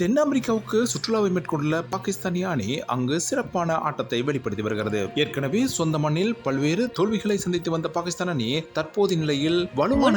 தென் அமெரிக்காவுக்கு சுற்றுலாவை மேற்கொண்டுள்ள பாகிஸ்தானிய அணி அங்கு சிறப்பான ஆட்டத்தை வெளிப்படுத்தி வருகிறது. ஏற்கனவே சொந்த மண்ணில் பல்வேறு தோல்விகளை சந்தித்து வந்த பாகிஸ்தான் அணி தற்போதைய நிலையில் வலுவான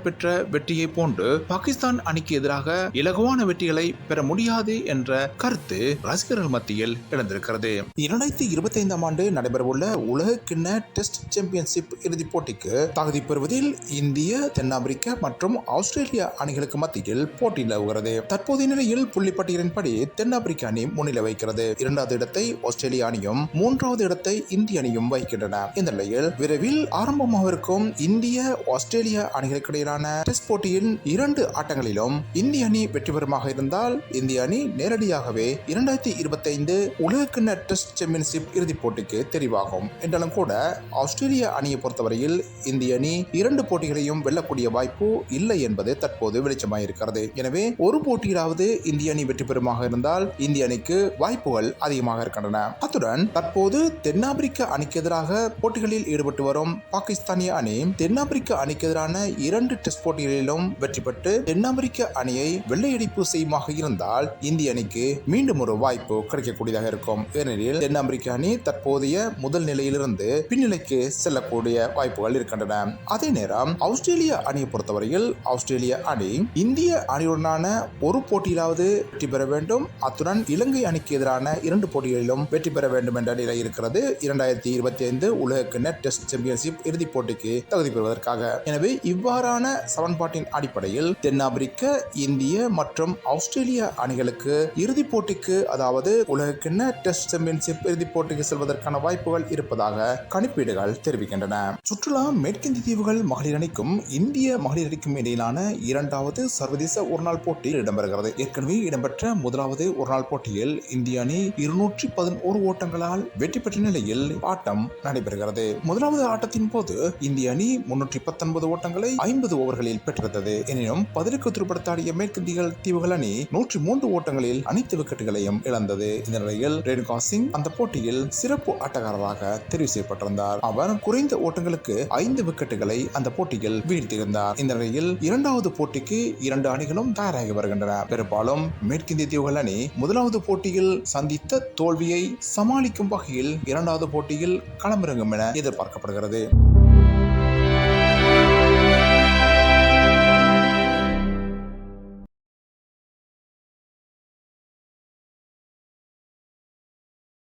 பெற்ற வெற்றியை போன்று பாகிஸ்தான் அணிக்கு எதிராக இலகுவான வெற்றிகளை பெற முடியாது என்ற கருத்து ரசிகர்கள் மத்தியில் எழுந்திருக்கிறது. இரண்டாயிரத்தி இருபத்தி ஐந்தாம் ஆண்டு நடைபெறவுள்ள உலக கிண்ண டெஸ்ட் சாம்பியன்ஷிப் இறுதிப் போட்டிக்கு தகுதி பெறுவதில் இந்திய தென்னாப்பிரிக்க மற்றும் ஆஸ்திரேலியா அணிகளுக்கு மத்தியில் போட்டி நிலவுகிறது. தற்போதைய நிலையில் புள்ளி பட்டியலின்படி தென்னாப்பிரிக்க அணி முன்னிலை வைக்கிறது இரண்டாவது இடத்தை ஆஸ்திரேலிய அணியும் மூன்றாவது இடத்தை இந்திய அணியும் வகிக்கின்றன. இந்த நிலையில் விரைவில் ஆரம்பமாகவிருக்கும் இந்திய ஆஸ்திரேலிய அணிகளுக்கு இடையிலான டெஸ்ட் போட்டியின் இரண்டு ஆட்டங்களிலும் இந்திய அணி வெற்றி பெறுமாக இருந்தால் இந்திய அணி நேரடியாகவே இரண்டாயிரத்தி இருபத்தி ஐந்து உலகக்கிண்ண டெஸ்ட் சாம்பியன்ஷிப் இறுதிப் போட்டிக்கு தெரிவாகும். என்றாலும் கூட ஆஸ்திரேலிய அணியை பொறுத்தவரையில் இந்திய அணி இரண்டு போட்டிகளையும் வெல்லக்கூடிய வாய்ப்பு இல்லை என்பது தற்போது வெளிச்சமாயிருக்கிறது. எனவே ஒரு போட்டியிலாவது இந்திய அணி வெற்றி பெறுமாக இருந்தால் இந்திய அணிக்கு வாய்ப்புகள் அதிகமாக இருக்கின்றன. அத்துடன் தற்போது தென்னாப்பிரிக்க அணிக்கு எதிராக போட்டிகளில் ஈடுபட்டு வரும் பாகிஸ்தானிய அணி தென்னாப்பிரிக்க அணிக்கு எதிரான இரண்டு டெஸ்ட் போட்டிகளிலும் வெற்றி பெற்று தென்னாப்பிரிக்க அணியை வெள்ளையடிப்பு செய்யுமாக இருந்தால் இந்திய அணிக்கு மீண்டும் ஒரு வாய்ப்பு கிடைக்கக்கூடியதாக இருக்கும். ஏனெனில் தென்னாப்பிரிக்க அணி தற்போதைய முதல் நிலையிலிருந்து பின்னிலைக்கு செல்லக்கூடிய வாய்ப்புகள் இருக்கின்றன. அதே நேரம் ஆஸ்திரேலிய அணியை பொறுத்தவரையில் ஆஸ்திரேலிய அணி இந்திய அணியுடனான ஒரு போட்டியிலாவது வெற்றி பெற வேண்டும். அத்துடன் இலங்கை அணிக்கு எதிரான இரண்டு போட்டிகளிலும் வெற்றி பெற வேண்டும் என்ற நிலை இருக்கிறது. இரண்டாயிரத்தி இருபத்தி ஐந்து உலக கிண்ண டெஸ்ட் சாம்பியன்ஷிப் இறுதிப் போட்டிக்கு தகுதி பெறுவதற்காக. எனவே இவ்வாறான சமன்பாட்டின் அடிப்படையில் தென்னாப்பிரிக்க இந்திய மற்றும் ஆஸ்திரேலிய அணிகளுக்கு இறுதிப் போட்டிக்கு அதாவது உலக கிண்ண டெஸ்ட் சாம்பியன்ஷிப் இறுதிப் போட்டிக்கு செல்வதற்கான வாய்ப்புகள் இருப்பதாக கணிப்பீடுகள் தெரிவிக்கின்றன. சுற்றுலா மேற்கிந்திய தீவுகள் மகளிர் அணிக்கும் இந்திய மகளிர் அணிக்கும் இடையிலான இரண்டாவது சர்வதேச ஒருநாள் போட்டி இடம்பெறுகிறது. ஏற்கனவே இடம்பெற்ற முதலாவது ஒருநாள் போட்டியில் இந்திய அணி இருநூற்றி பதினோரு ஒரு ஓட்டங்களால் வெற்றி பெற்ற நிலையில் ஆட்டம் நடைபெறுகிறது. முதலாவது ஆட்டத்தின் போது இந்திய அணி முன்னூற்றி பத்தொன்பது ஓட்டங்களை ஐம்பது ஓவர்களில் பெற்றிருந்தது எனினும் பதிலுக்கு துருப்படுத்தாடிய மேற்கிந்திய தீவுகள் அணி நூற்றி மூன்று ஓட்டங்களில் அனைத்து விக்கெட்டுகளையும் இழந்தது. இந்த நிலையில் ரேணுகா சிங் அந்த போட்டியில் சிறப்பு ஆட்டக்காரராக தெரிவு செய்யப்பட்டிருந்தார். அவர் குறைந்த ஓட்டங்களுக்கு ஐந்து விக்கெட்டுகளை அந்த போட்டியில் வீழ்த்தியிருந்தார். இந்த நிலையில் இரண்டாவது போட்டிக்கு இரண்டு அணிகளும் தயாராகி வருகின்றன. பெரும்பாலும் மேற்கிந்திய தீவுகள் அணி முதலாவது போட்டியில் சந்தித்த தோல்வியை சமாளிக்கும் வகையில் இரண்டாவது போட்டியில் களமிறங்கும் என எதிர்பார்க்கப்படுகிறது.